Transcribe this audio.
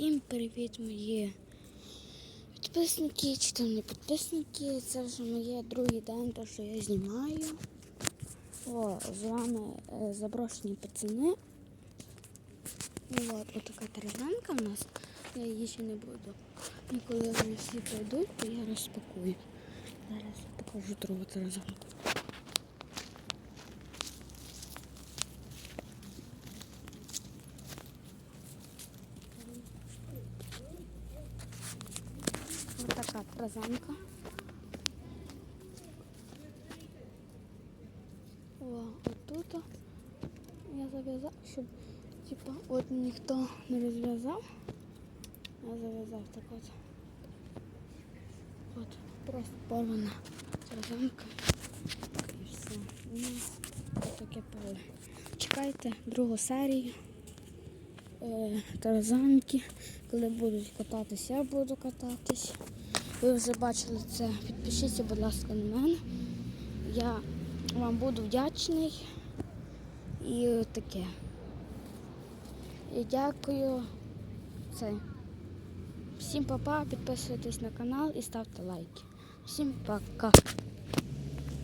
Всім привіт, мої підписники чи там не підписники. Це вже моє другий день, то що я знімаю. О, з вами е, заброшені пацани. От, отака тарзанка в нас. Я її ще не буду. І коли вони всі прийдуть, то я розпакую. Зараз покажу другу тарзанку. Така тарзанка. О, отут я зав'язав, щоб типа от ніхто не розв'язав. Я зав'язав так от. От, просто порвана тарзанка. І все. Ну, таке поле. Чекайте другу серію. Е, тарзанки. Коли будуть кататись, я буду кататись. Ви вже бачили це. Підпишіться, будь ласка, на мене. Я вам буду вдячний. І таке. І дякую. Це. Всім па-па, підписуйтесь на канал і ставте лайки. Всім пока.